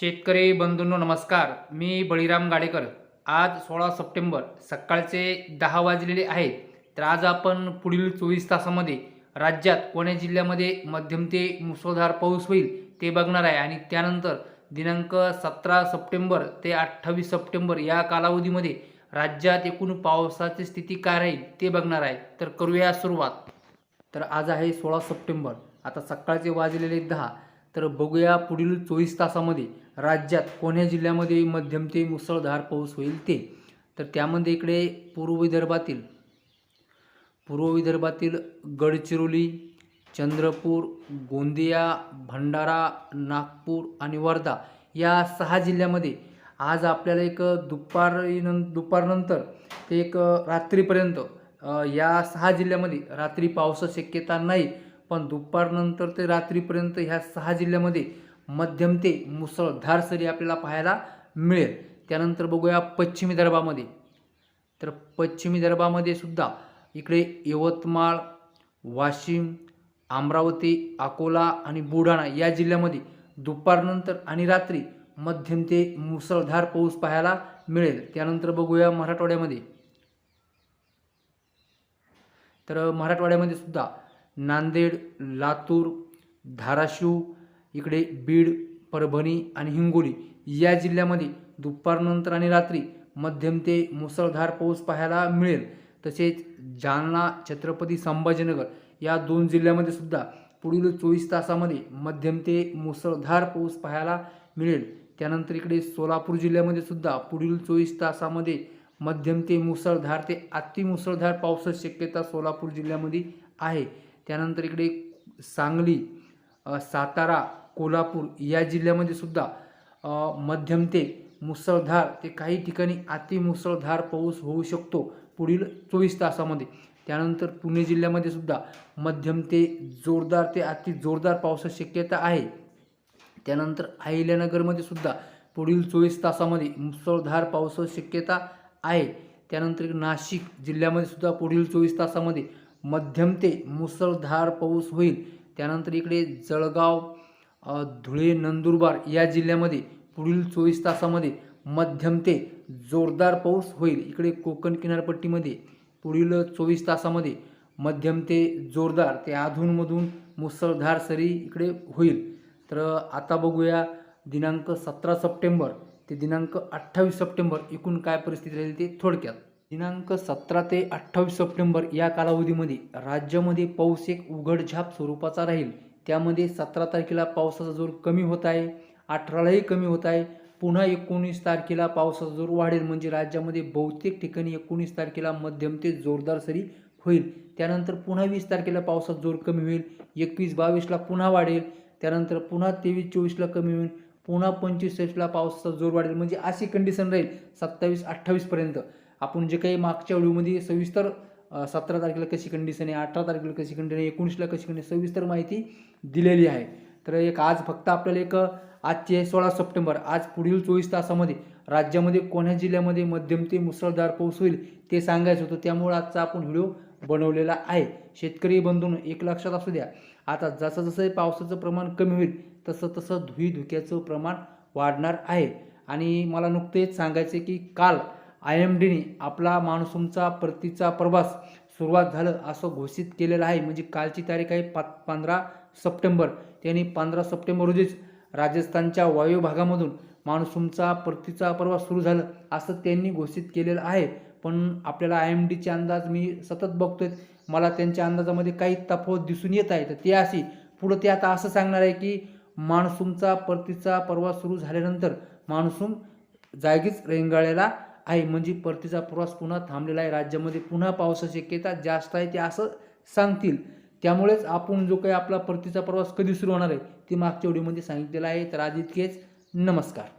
शेतकरी बंधूंनो नमस्कार. मी बळीराम गाडेकर. आज सोळा सप्टेंबर सकाळचे दहा वाजलेले आहेत. तर आज आपण पुढील चोवीस तासामध्ये राज्यात कोण्या जिल्ह्यामध्ये मध्यम ते मुसळधार पाऊस होईल ते बघणार आहे. आणि त्यानंतर दिनांक सतरा सप्टेंबर ते अठ्ठावीस सप्टेंबर या कालावधीमध्ये राज्यात एकूण पावसाची स्थिती काय राहील ते बघणार आहे. तर करूया सुरुवात. तर आज आहे सोळा सप्टेंबर. आता सकाळचे वाजलेले दहा. तर बघूया पुढील चोवीस तासामध्ये राज्यात कोण्या जिल्ह्यामध्ये मध्यम ते मुसळधार पाऊस होईल ते. तर त्यामध्ये इकडे पूर्व विदर्भातील पूर्व विदर्भातील गडचिरोली चंद्रपूर गोंदिया भंडारा नागपूर आणि वर्धा या सहा जिल्ह्यामध्ये आज आपल्याला एक दुपारीनं दुपारनंतर ते एक रात्रीपर्यंत या सहा जिल्ह्यामध्ये रात्री पावसाची शक्यता नाही. पण दुपारनंतर ते रात्रीपर्यंत ह्या सहा जिल्ह्यामध्ये मध्यम ते मुसळधार सरी आपल्याला पाहायला मिळेल. त्यानंतर बघूया पश्चिम विदर्भामध्ये. तर पश्चिम विदर्भामध्ये सुद्धा इकडे यवतमाळ वाशिम अमरावती अकोला आणि बुलढाणा या जिल्ह्यामध्ये दुपारनंतर आणि रात्री मध्यम ते मुसळधार पाऊस पाहायला मिळेल. त्यानंतर बघूया मराठवाड्यामध्ये. तर मराठवाड्यामध्ये सुद्धा नांदेड लातूर धाराशिव इकडे बीड परभणी आणि हिंगोली या जिल्ह्यामध्ये दुपारनंतर आणि रात्री मध्यम ते मुसळधार पाऊस पाहायला मिळेल. तसेच जालना छत्रपती संभाजीनगर या दोन जिल्ह्यामध्ये सुद्धा पुढील चोवीस तासामध्ये मध्यम ते मुसळधार पाऊस पाहायला मिळेल. त्यानंतर इकडे सोलापूर जिल्ह्यामध्ये सुद्धा पुढील चोवीस तासामध्ये मध्यम ते मुसळधार ते अतिमुसळधार पावसाची शक्यता सोलापूर जिल्ह्यामध्ये आहे. त्यानंतर इकडे सांगली सातारा कोल्हापूर या जिल्ह्यामध्ये सुद्धा मध्यम ते मुसळधार ते काही ठिकाणी अतिमुसळधार पाऊस होऊ शकतो पुढील चोवीस तासामध्ये. त्यानंतर पुणे जिल्ह्यामध्ये सुद्धा मध्यम ते जोरदार ते अति जोरदार पावसाची शक्यता आहे. त्यानंतर अहिल्यानगरमध्ये सुद्धा पुढील चोवीस तासामध्ये मुसळधार पावसाची शक्यता आहे. त्यानंतर इकडे नाशिक जिल्ह्यामध्ये सुद्धा पुढील चोवीस तासामध्ये मध्यम ते मुसळधार पाऊस होईल. त्यानंतर इकडे जळगाव धुळे नंदुरबार या जिल्ह्यामध्ये पुढील चोवीस तासामध्ये मध्यम ते जोरदार पाऊस होईल. इकडे कोकण किनारपट्टीमध्ये पुढील चोवीस तासामध्ये मध्यम ते जोरदार ते अधूनमधून मुसळधार सरी इकडे होईल. तर आता बघूया दिनांक सतरा सप्टेंबर ते दिनांक अठ्ठावीस सप्टेंबर एकूण काय परिस्थिती राहील ते थोडक्यात. दिनांक सतरा ते अठ्ठावीस सप्टेंबर या कालावधीमध्ये राज्यामध्ये पाऊस एक उघडझाप स्वरूपाचा राहील. त्यामध्ये सतरा तारखेला पावसाचा जोर कमी होत आहे अठरालाही कमी होत आहे. पुन्हा एकोणीस तारखेला पावसाचा जोर वाढेल म्हणजे राज्यामध्ये बहुतेक ठिकाणी एकोणीस तारखेला मध्यम ते जोरदार सरी होईल. त्यानंतर पुन्हा वीस तारखेला पावसाचा जोर कमी होईल एकवीस बावीसला पुन्हा वाढेल त्यानंतर पुन्हा तेवीस चोवीसला कमी होईल पुन्हा पंचवीस सव्वीसला पावसाचा जोर वाढेल म्हणजे अशी कंडिशन राहील सत्तावीस अठ्ठावीसपर्यंत आपण जे काही मागच्या व्हिडिओमध्ये सविस्तर सतरा तारखेला कशी कंडिशन आहे अठरा तारखेला कशी कंडिशन आहे एकोणीसला कशी कंडिशन सविस्तर माहिती दिलेली आहे. तर एक आज फक्त आपल्याला एक आजची आहे सोळा सप्टेंबर. आज पुढील चोवीस तासामध्ये राज्यामध्ये कोण्या जिल्ह्यामध्ये मध्यम ते मुसळधार पाऊस होईल ते सांगायचं होतं. त्यामुळे आजचा आपण व्हिडिओ बनवलेला आहे. शेतकरी बंधून एक लक्षात असू द्या. आता जसं जसं पावसाचं प्रमाण कमी होईल तसं तसं धुई धुक्याचं प्रमाण वाढणार आहे. आणि मला नुकतेच सांगायचं की काल आय एम डीने आपला मान्सूनचा परतीचा प्रवास सुरुवात झालं असं घोषित केलेलं आहे. म्हणजे कालची तारीख आहे पा पंधरा सप्टेंबर. त्यांनी पंधरा सप्टेंबर रोजीच राजस्थानच्या वायू भागामधून मान्सूनचा परतीचा प्रवास सुरू झालं असं त्यांनी घोषित केलेलं आहे. पण आपल्याला आय एम डीचे अंदाज मी सतत बघतोय. मला त्यांच्या अंदाजामध्ये काही तफावत दिसून येत आहे. तर ते अशी पुढं ते आता असं सांगणार आहे की मान्सूनचा परतीचा प्रवास सुरू झाल्यानंतर मान्सून जागीच रेंगाळायला आहे. म्हणजे परतीचा प्रवास पुन्हा थांबलेला आहे. राज्यामध्ये पुन्हा पावसाची शक्यता जास्त आहे ते असं सांगतील. त्यामुळेच आपण जो काही आपला परतीचा प्रवास कधी सुरू होणार आहे ते मागच्या व्हिडिओमध्ये सांगितलेलं आहे. तर आज इतकेच. नमस्कार.